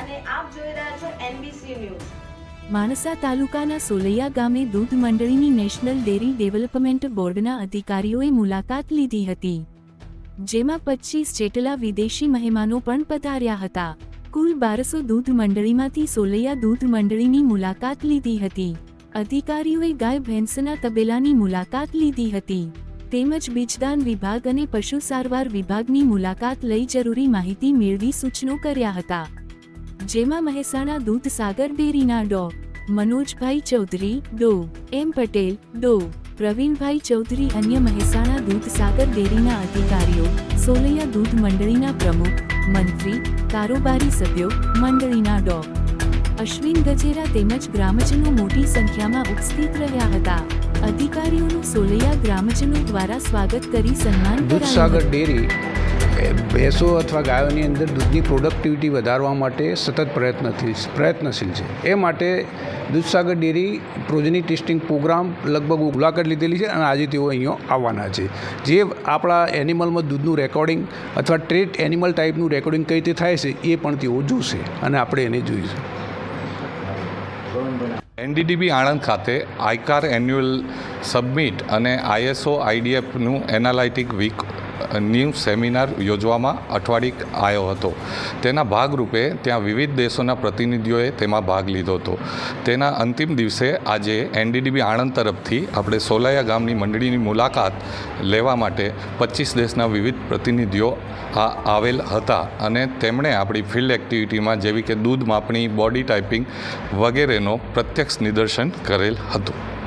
અને આપ જોઈ રહ્યા છો એનબીસી ન્યૂઝ માણસા તાલુકાના સોલૈયા ગામે દૂધ મંડળીની નેશનલ ડેરી ડેવલપમેન્ટ બોર્ડના અધિકારીઓએ મુલાકાત લીધી હતી, જેમાં પચીસ જેટલા વિદેશી મહેમાનો પણ પધાર્યા હતા. કુલ બારસો દૂધ મંડળીમાંથી સોલૈયા દૂધ મંડળીની મુલાકાત લીધી હતી. અધિકારીઓએ ગાય ભેંસના તબેલાની મુલાકાત લીધી હતી. તેમજ બીજદાન વિભાગ અને પશુ સારવાર વિભાગની મુલાકાત લઈ જરૂરી માહિતી મેળવી સૂચનો કર્યા હતા. જેમાં મહેસાણા દૂધ સાગર ડેરીના ડો. મનોજભાઈ ચૌધરી, ડો. એમ પટેલ, ડો. પ્રવીણભાઈ ચૌધરી અન્ય મહેસાણા દૂધ સાગર ડેરીના અધિકારીઓ, સોલૈયા દૂધ મંડળીના પ્રમુખ, મંત્રી, કારોબારી સભ્યો, મંડળીના ડો. અશ્વિન ગજેરા તેમજ ગ્રામજનો મોટી સંખ્યામાં ઉપસ્થિત રહ્યા હતા. અધિકારીઓનું સોલૈયા ગ્રામજનો દ્વારા સ્વાગત કરી સન્માન દૂધસાગર ડેરી ભેંસો અથવા ગાયોની અંદર દૂધની પ્રોડક્ટિવિટી વધારવા માટે સતત પ્રયત્નશીલ પ્રયત્નશીલ છે. એ માટે દૂધસાગર ડેરી પ્રોજની ટેસ્ટિંગ પ્રોગ્રામ લગભગ મુલાકાત લીધેલી છે અને આજે તેઓ અહીંયા આવવાના છે. જે આપણા એનિમલમાં દૂધનું રેકોર્ડિંગ અથવા ટ્રેટ એનિમલ ટાઈપનું રેકોર્ડિંગ કઈ રીતે થાય છે એ પણ તેઓ જોશે અને આપણે એને જોઈશું. એનડીડીબી આણંદ ખાતે આઈકાર એન્યુઅલ સબમિટ અને આઈએસઓ આઈડીએફનું એનાલાઇટિક વીક ન્યૂ સેમિનાર યોજવામાં અઠવાડિક આવ્યો હતો. તેના ભાગરૂપે ત્યાં વિવિધ દેશોના પ્રતિનિધિઓએ તેમાં ભાગ લીધો હતો. તેના અંતિમ દિવસે આજે એનડીડીબી આણંદ તરફથી આપણે સોલાયા ગામની મંડળીની મુલાકાત લેવા માટે પચીસ દેશના વિવિધ પ્રતિનિધિઓ આ આવેલ હતા અને તેમણે આપણી ફિલ્ડ એક્ટિવિટીમાં જેવી કે દૂધ માપણી, બોડી ટાઈપિંગ વગેરેનો પ્રત્યક્ષ નિદર્શન કરેલ હતું.